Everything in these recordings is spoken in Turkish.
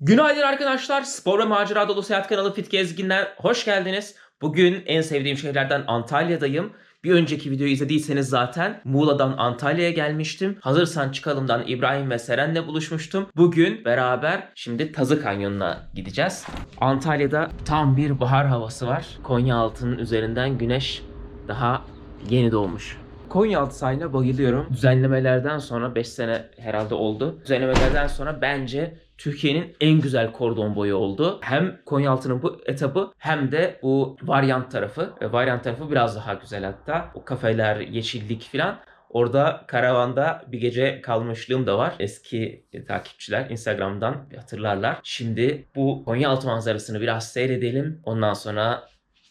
Günaydın arkadaşlar. Spor ve macera dolu seyahat kanalı Fit Gezgin'den hoş geldiniz. Bugün en sevdiğim şehirlerden Antalya'dayım. Bir önceki videoyu izlediyseniz zaten Muğla'dan Antalya'ya gelmiştim. Hazırsan çıkalımdan İbrahim ve Seren'le buluşmuştum. Bugün beraber şimdi Tazı Kanyonu'na gideceğiz. Antalya'da tam bir bahar havası var. Konyaaltı'nın üzerinden güneş daha yeni doğmuş. Konyaaltı sahiline bayılıyorum. Düzenlemelerden sonra 5 sene herhalde oldu. Düzenlemelerden sonra bence Türkiye'nin en güzel kordon boyu oldu. Hem Konyaaltı'nın bu etabı hem de bu varyant tarafı. E, Varyant tarafı biraz daha güzel hatta. O kafeler, yeşillik falan. Orada karavanda bir gece kalmışlığım da var. Eski takipçiler Instagram'dan hatırlarlar. Şimdi bu Konyaaltı manzarasını biraz seyredelim. Ondan sonra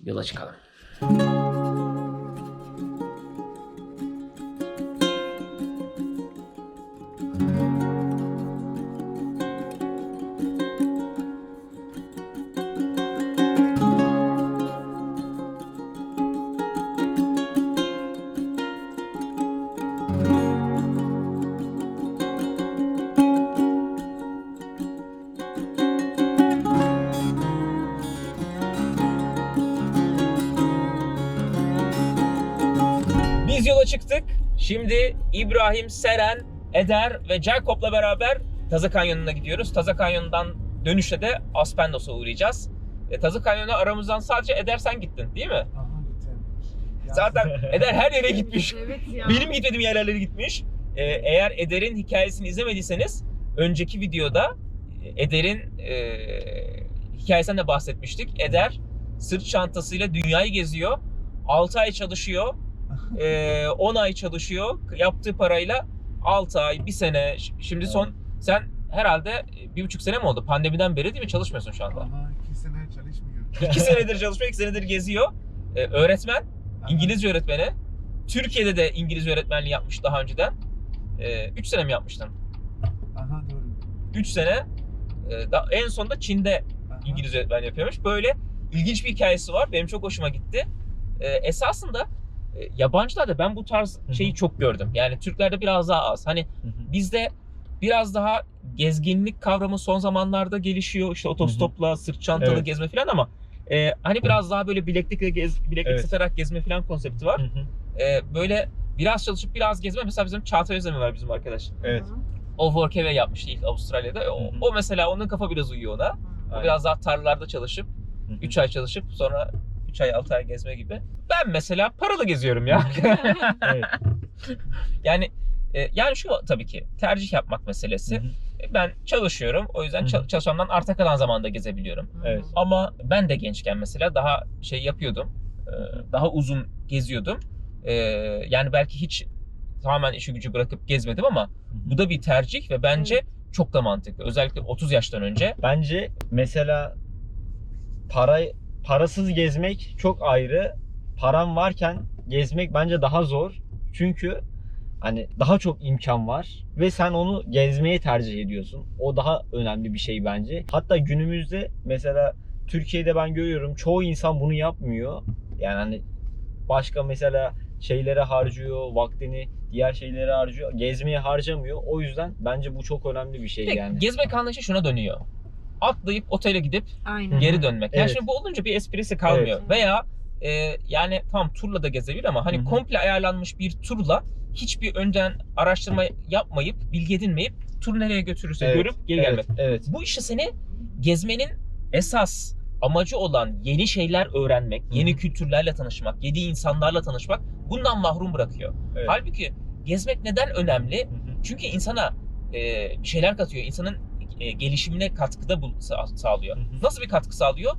yola çıkalım. Biz çıktık. Şimdi İbrahim, Seren, Eder ve Jacob'la beraber Tazı Kanyonu'na gidiyoruz. Tazı Kanyonu'ndan dönüşte de Aspendos'a uğrayacağız. E, Tazı Kanyonu'na aramızdan sadece Eder sen gittin değil mi? Aha gittim. Ya- Zaten Eder her yere gitmiş. Evet ya. Benim gitmediğim yerlere gitmiş. E, eğer Eder'in hikayesini izlemediyseniz önceki videoda e, Eder'in e, hikayesinden de bahsetmiştik. Eder sırt çantasıyla dünyayı geziyor. 6 ay çalışıyor. e, 10 ay çalışıyor. Yaptığı parayla 6 ay, 1 sene. Şimdi son sen herhalde e, bir buçuk sene mi oldu? Pandemiden beri değil mi? Çalışmıyorsun şu anda. İki sene çalışmıyor. 2 senedir çalışıyor, 2 senedir geziyor. E, öğretmen. İngilizce öğretmeni. Türkiye'de de İngilizce öğretmenliği yapmış daha önceden. 3 sene mi yapmıştın? Aha doğru. 3 sene. e, da, en sonunda Çin'de Aha. İngilizce öğretmenliği yapıyormuş. Böyle ilginç bir hikayesi var. Benim çok hoşuma gitti. E, esasında yabancılarda ben bu tarz şeyi çok gördüm. Yani Türklerde biraz daha az. Hani bizde biraz daha gezginlik kavramı son zamanlarda gelişiyor. İşte otostopla, sırt çantalı Evet. gezme falan ama e, hani biraz daha böyle bileklikle gez, bileklik Evet. satarak gezme falan konsepti var. E, böyle biraz çalışıp biraz gezme. Mesela bizim Çağatay Özdemir var bizim arkadaş. Evet. O Workaway yapmıştı ilk Avustralya'da. O, o mesela onun kafa biraz uyuyor ona. O Aynen. biraz daha tarlalarda çalışıp 3 ay çalışıp sonra 3 ay 6 ay gezme gibi. Ben mesela paralı geziyorum ya. Evet. yani e, yani şu tabii ki tercih yapmak meselesi. E, Ben çalışıyorum. O yüzden Hı hı. çal- çalışmamdan arta kalan zamanda gezebiliyorum. Evet. Ama ben de gençken mesela daha şey yapıyordum. e, Daha uzun geziyordum. E, Yani belki hiç tamamen işi gücü bırakıp gezmedim ama bu da bir tercih ve bence çok da mantıklı. Özellikle 30 yaştan önce. Bence mesela para parasız gezmek çok ayrı. Param varken gezmek bence daha zor. Çünkü hani daha çok imkan var ve sen onu gezmeyi tercih ediyorsun. O daha önemli bir şey bence. Hatta günümüzde mesela Türkiye'de ben görüyorum çoğu insan bunu yapmıyor. Yani hani başka mesela şeylere harcıyor, vaktini diğer şeylere harcıyor. Gezmeye harcamıyor. O yüzden bence bu çok önemli bir şey yani. gezmek anlayışı şuna dönüyor. Atlayıp otele gidip Aynen. geri dönmek. Yani Evet. şimdi bu olunca bir esprisi kalmıyor. Evet. Veya e, yani tam turla da gezebilir ama hani Hı hı. komple ayarlanmış bir turla hiçbir önden araştırma yapmayıp, bilgi edinmeyip tur nereye götürürse Evet, görüp geri evet, gelmek. Evet. Bu işte seni gezmenin esas amacı olan yeni şeyler öğrenmek, yeni hı. kültürlerle tanışmak, yeni insanlarla tanışmak bundan mahrum bırakıyor. Evet. Halbuki gezmek neden önemli? Hı hı. Çünkü insana e, bir şeyler katıyor. İnsanın e, gelişimine katkıda bul- sa- sağlıyor. Hı hı. Nasıl bir katkı sağlıyor?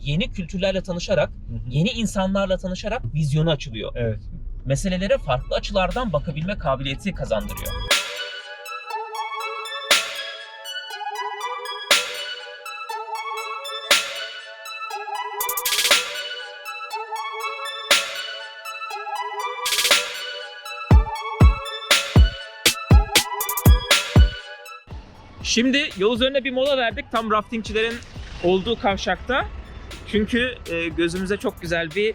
Yeni kültürlerle tanışarak, Hı hı. yeni insanlarla tanışarak vizyonu açılıyor. Evet. Meselelere farklı açılardan bakabilme kabiliyeti kazandırıyor. Şimdi yol üzerine bir mola verdik. Tam raftingçilerin olduğu kavşakta. Çünkü e, gözümüze çok güzel bir e,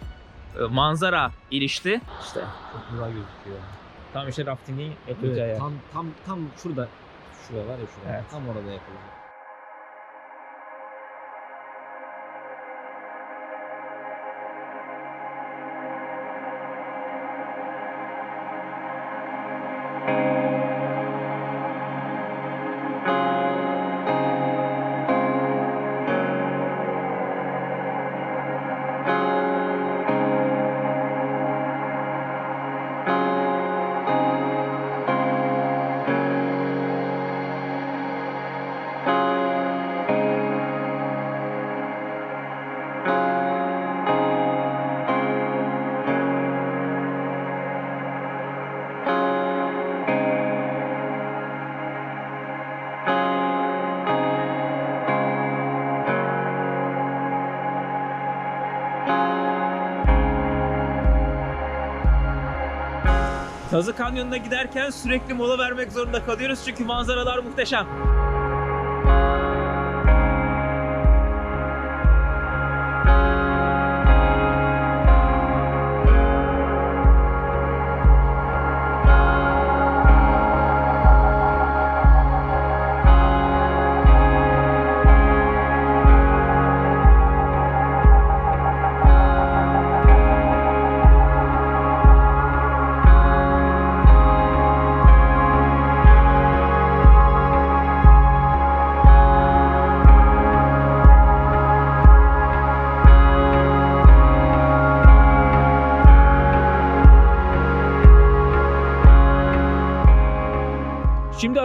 manzara ilişti. İşte Çok güzel gözüküyor. Tam işte raftingin yapılacağı yer. tam tam tam şurada. Şurada var ya şurada. Evet. Tam orada yapılacak. Tazı Kanyonu'na giderken sürekli mola vermek zorunda kalıyoruz çünkü manzaralar muhteşem.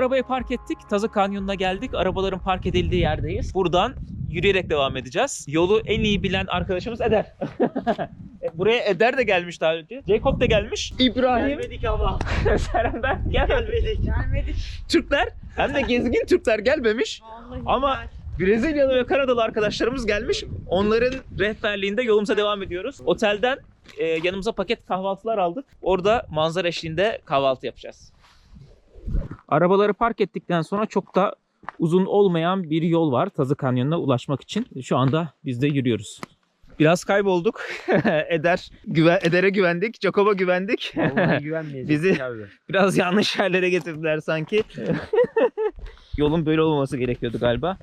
Arabayı park ettik. Tazı Kanyonu'na geldik. Arabaların park edildiği yerdeyiz. Buradan yürüyerek devam edeceğiz. Yolu en iyi bilen arkadaşımız Eder. E, Buraya Eder de gelmiş daha önce. Jacob da gelmiş. İbrahim. Gelmedik ama. Seren ben. Gel. Gelmedik. Gelmedik. Türkler hem de gezgin Türkler gelmemiş. Vallahi Ama Brezilyalı ve Kanadalı arkadaşlarımız gelmiş. Onların rehberliğinde yolumuza devam ediyoruz. Otelden e, yanımıza paket kahvaltılar aldık. Orada manzara eşliğinde kahvaltı yapacağız. Arabaları park ettikten sonra çok da uzun olmayan bir yol var Tazı Kanyonu'na ulaşmak için. Şu anda biz de yürüyoruz. Biraz kaybolduk. Eder, güven, Eder'e güvendik, Jacob'a güvendik. Bizi- abi. Biraz yanlış yerlere getirdiler sanki. Yolun böyle olmaması gerekiyordu galiba.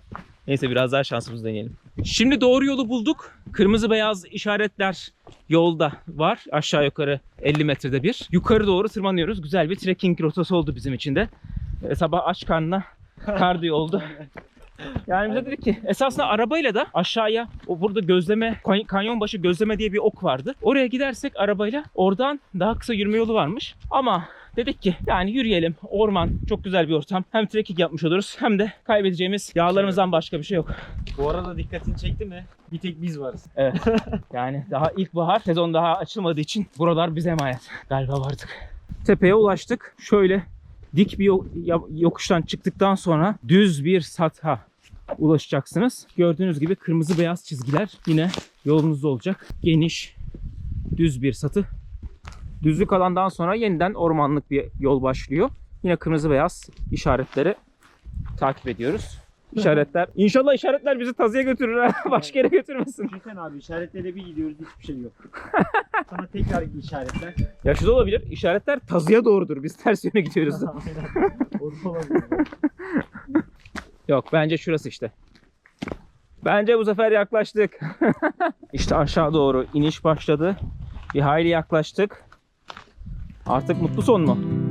Neyse biraz daha şansımızı deneyelim. Şimdi doğru yolu bulduk. Kırmızı beyaz işaretler yolda var. Aşağı yukarı 50 metrede bir. Yukarı doğru tırmanıyoruz. Güzel bir trekking rotası oldu bizim için de. Ee, sabah aç karnına kardiyo oldu. Yani bize dedik ki esasında arabayla da aşağıya o burada gözleme kany- kanyon başı gözleme diye bir ok vardı. Oraya gidersek arabayla oradan daha kısa yürüme yolu varmış. Ama dedik ki yani yürüyelim. Orman çok güzel bir ortam. Hem trekking yapmış oluruz hem de kaybedeceğimiz yağlarımızdan başka bir şey yok. Bu arada dikkatini çekti mi? Bir tek biz varız. Evet. Yani daha ilkbahar sezon daha açılmadığı için buralar bize emanet. Galiba vardık. Tepeye ulaştık. Şöyle dik bir yokuştan çıktıktan sonra düz bir satha ulaşacaksınız. Gördüğünüz gibi kırmızı beyaz çizgiler yine yolunuzda olacak. Geniş, düz bir satı. Düzlük alandan sonra yeniden ormanlık bir yol başlıyor. Yine kırmızı beyaz işaretleri takip ediyoruz. İşaretler. İnşallah işaretler bizi tazıya götürür. Başka yere götürmesin. Düşünsene abi işaretlere bir gidiyoruz hiçbir şey yok. Sana tekrar işaretler. Ya şu da olabilir. İşaretler tazıya doğrudur. Biz ters yöne gidiyoruz. Orada olabilir. Yok bence şurası işte. Bence bu sefer yaklaştık. işte aşağı doğru iniş başladı. Bir hayli yaklaştık. Artık mutlu son mu?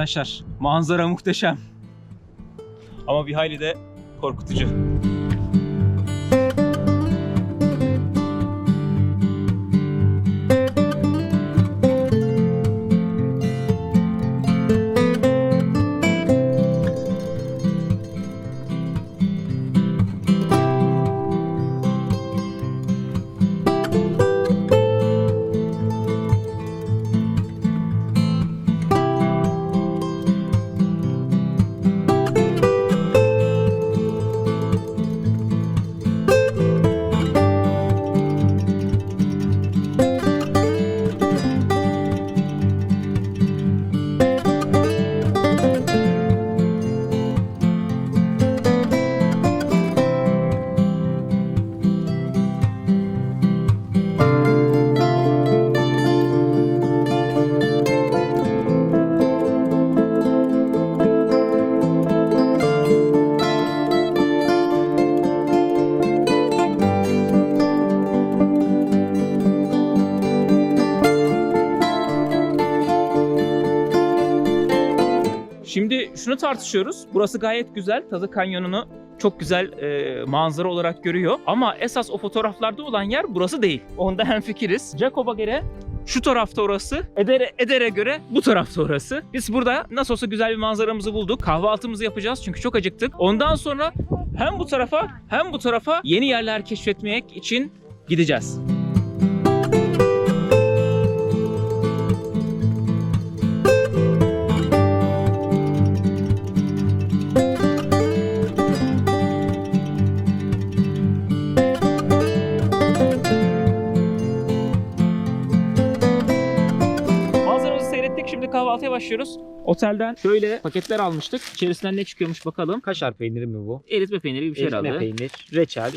Arkadaşlar manzara muhteşem. Ama bir hayli de korkutucu. Tartışıyoruz. Burası gayet güzel. Tazı Kanyonu'nu çok güzel e, manzara olarak görüyor. Ama esas o fotoğraflarda olan yer burası değil. Onda hemfikiriz. Jacob'a göre şu tarafta orası, Eder'e, Eder'e göre bu tarafta orası. Biz burada nasıl olsa güzel bir manzaramızı bulduk. Kahvaltımızı yapacağız çünkü çok acıktık. Ondan sonra hem bu tarafa hem bu tarafa yeni yerler keşfetmek için gideceğiz. Kahvaltıya başlıyoruz. Otelden şöyle paketler almıştık. İçerisinden ne çıkıyormuş bakalım. Kaşar peyniri mi bu? Eritme peyniri gibi bir şey Eritme herhalde. peynir, reçel,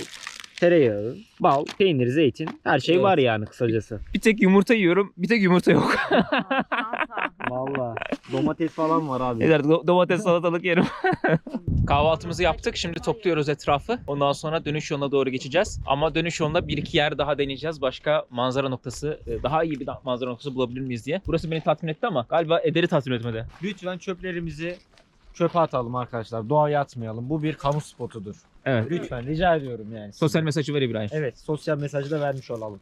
tereyağı, bal, peynir, zeytin. Her şey Evet. var yani kısacası. Bir tek yumurta yiyorum. Bir tek yumurta yok. Valla domates falan var abi. Eder do- domates salatalık yerim. Kahvaltımızı yaptık. Şimdi topluyoruz etrafı. Ondan sonra dönüş yoluna doğru geçeceğiz. Ama dönüş yolunda bir iki yer daha deneyeceğiz. Başka manzara noktası, e, daha iyi bir manzara noktası bulabilir miyiz diye. Burası beni tatmin etti ama galiba Eder'i tatmin etmedi. Lütfen çöplerimizi çöpe atalım arkadaşlar. Doğaya atmayalım. Bu bir kamu spotudur. Evet. Lütfen rica ediyorum yani. Sosyal mesajı ver İbrahim. Evet, sosyal mesajı da vermiş olalım.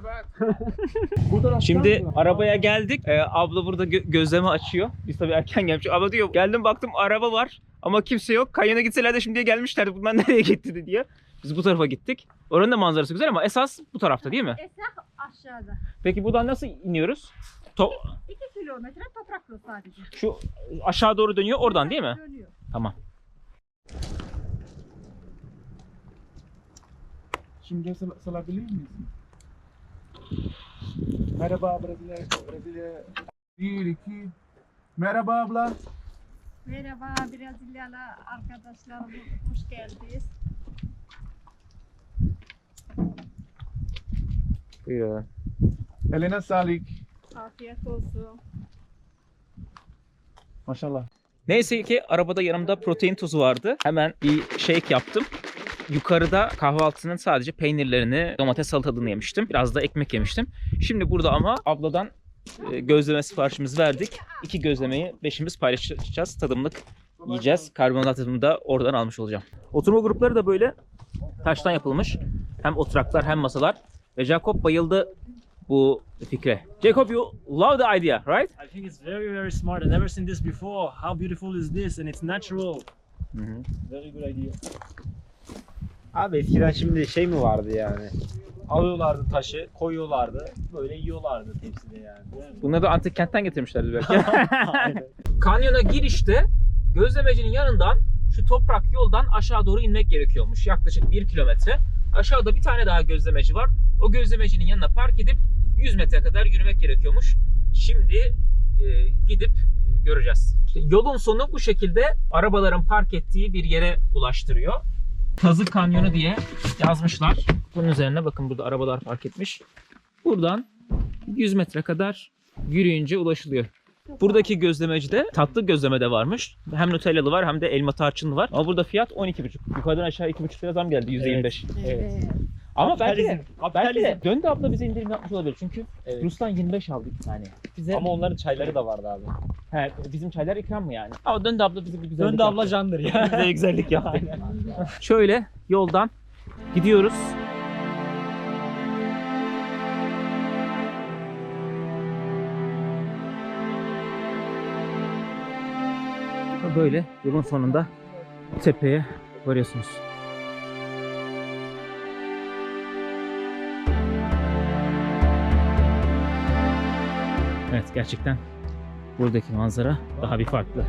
Şimdi arabaya geldik. Ee, abla burada gö- gözleme açıyor. Biz tabii erken gelmiş. Abla diyor geldim baktım araba var ama kimse yok. Kayına gitseler de şimdiye gelmişlerdi. Bunlar nereye gitti diye. Biz bu tarafa gittik. Oranın da manzarası güzel ama esas bu tarafta değil mi? Esnaf aşağıda. Peki buradan nasıl iniyoruz? To- 2 kilometre topraklı sadece. şu aşağı doğru dönüyor oradan değil mi? Dönüyor. Tamam. Şimdi sal salabilir miyiz? Merhaba Brezilya. Brezilya. Bir, iki. Merhaba abla. Merhaba Brezilyalı arkadaşlarım. Hoş geldiniz. Buyurun. Elena Salik. Afiyet olsun. Maşallah. Neyse ki arabada yanımda protein tozu vardı. Hemen bir shake yaptım. Yukarıda kahvaltının sadece peynirlerini, domates salatalığını yemiştim. Biraz da ekmek yemiştim. Şimdi burada ama abladan e, gözleme siparişimizi verdik. İki gözlemeyi beşimiz paylaşacağız. Tadımlık yiyeceğiz. Karbonhidratımı da oradan almış olacağım. Oturma grupları da böyle taştan yapılmış. Hem oturaklar hem masalar. Ve Jacob bayıldı bu fikre. Jacob you love the idea, right? I think it's very, very smart. I've never seen this before. How beautiful is this? And it's natural. Very good idea. Abi eskiden şimdi şey mi vardı yani? Alıyorlardı taşı, koyuyorlardı. Böyle yiyorlardı tepside yani. Bunları da antik kentten getirmişlerdi belki. Kanyona girişte gözlemecinin yanından şu toprak yoldan aşağı doğru inmek gerekiyormuş. Yaklaşık 1 kilometre. Aşağıda bir tane daha gözlemeci var. O gözlemecinin yanına park edip 100 metre kadar yürümek gerekiyormuş. Şimdi e, gidip göreceğiz. İşte yolun sonu bu şekilde arabaların park ettiği bir yere ulaştırıyor. Tazı Kanyonu diye yazmışlar. Bunun üzerine bakın burada arabalar park etmiş. Buradan 100 metre kadar yürüyünce ulaşılıyor. Buradaki gözlemecide tatlı gözleme de varmış. Hem Nutellalı var hem de elma tarçınlı var. Ama burada fiyat 12,5. Yukarıdan aşağı 2,5 lira zam geldi %25. Evet. Ama belki de, belki de döndü abla bize indirim yapmış olabilir. Çünkü Evet. Rus'tan 25 aldık bir tane. Bize Ama onların çayları da vardı abi. he, bizim çaylar ikram mı yani? Ama döndü abla bize bir güzellik Döndü abla yaptı. candır ya. bize güzellik yaptı. Şöyle yoldan gidiyoruz. Böyle yolun sonunda tepeye varıyorsunuz. Evet gerçekten buradaki manzara daha bir farklı.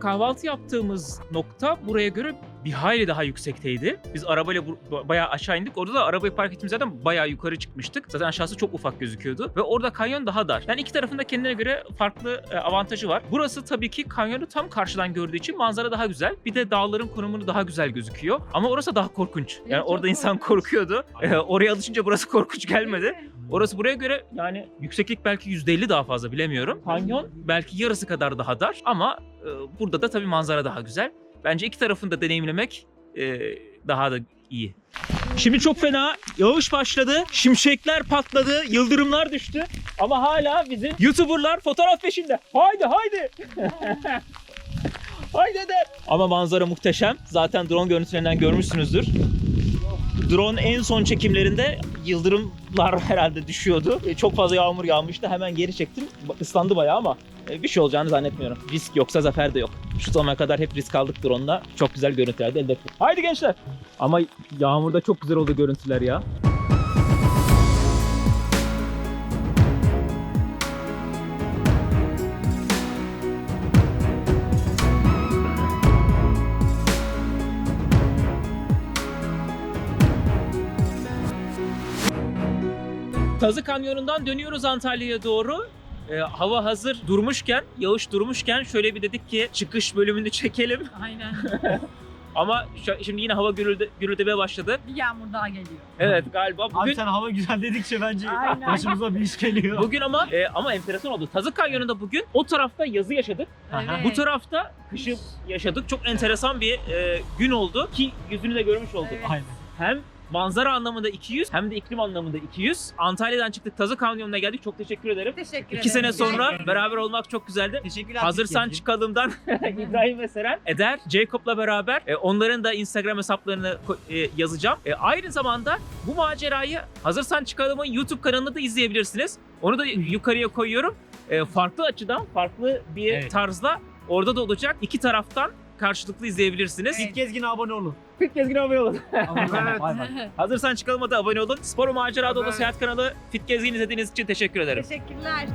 Kahvaltı yaptığımız nokta buraya göre bir hayli daha yüksekteydi. Biz arabayla bayağı aşağı indik. Orada da arabayı park ettiğimiz yerden bayağı yukarı çıkmıştık. Zaten aşağısı çok ufak gözüküyordu. Ve orada kanyon daha dar. Yani iki tarafında kendine göre farklı e, avantajı var. Burası tabii ki kanyonu tam karşıdan gördüğü için manzara daha güzel. Bir de dağların konumunu daha güzel gözüküyor. Ama orası daha korkunç. Yani Evet, orada insan korkuyordu. E, oraya alışınca burası korkunç gelmedi. Orası buraya göre yani yükseklik belki %50 daha fazla bilemiyorum. Kanyon belki yarısı kadar daha dar ama e, burada da tabii manzara daha güzel. Bence iki tarafını da deneyimlemek e, daha da iyi. Şimdi çok fena yağış başladı. Şimşekler patladı, yıldırımlar düştü. Ama hala bizim YouTuber'lar fotoğraf peşinde. Haydi haydi. haydi de. Ama manzara muhteşem. Zaten drone görüntülerinden görmüşsünüzdür. Drone en son çekimlerinde yıldırımlar herhalde düşüyordu. E, Çok fazla yağmur yağmıştı. Hemen geri çektim. Islandı bayağı ama e, bir şey olacağını zannetmiyorum. Risk yoksa zafer de yok. Şu zamana kadar hep risk aldık drone'la. Çok güzel görüntüler de elde ettik. Haydi gençler. Ama yağmurda çok güzel oldu görüntüler ya. Tazı Kanyonu'ndan dönüyoruz Antalya'ya doğru. Ee, hava hazır durmuşken, yağış durmuşken şöyle bir dedik ki çıkış bölümünü çekelim. Aynen. Ama şu- şimdi yine hava gürülde, gürüldemeye başladı. Bir yağmur daha geliyor. Evet galiba Abi bugün sen hava güzel dedikçe bence Aynen. başımıza bir iş geliyor. bugün ama e, ama enteresan oldu. Tazı Kanyonu'nda bugün o tarafta yazı yaşadık. Aha. Bu tarafta kışı yaşadık. Çok enteresan bir e, gün oldu ki yüzünü de görmüş olduk. Evet. Aynen. Hem manzara anlamında 200 hem de iklim anlamında 200. Antalya'dan çıktık Tazı Kanyonu'na geldik. Çok teşekkür ederim. Teşekkür ederim. İki sene sonra beraber olmak çok güzeldi. Teşekkürler. Hazırsan çıkalımdan İbrahim ve Seren, Eder, Jacob'la beraber e, onların da Instagram hesaplarını e, yazacağım. E, aynı zamanda bu macerayı Hazırsan Çıkalım'ın YouTube kanalında da izleyebilirsiniz. Onu da yukarıya koyuyorum. E, farklı açıdan, farklı bir Evet. tarzda orada da olacak. İki taraftan karşılıklı izleyebilirsiniz. Fit gezgine abone olun. Fit Gezgin'e abone olun. Evet. Bay bay. Hazırsan Çıkalım'a da abone olun. Spor Macera Dolu. Seyahat kanalı Fit Gezgin izlediğiniz için teşekkür ederim. Teşekkürler.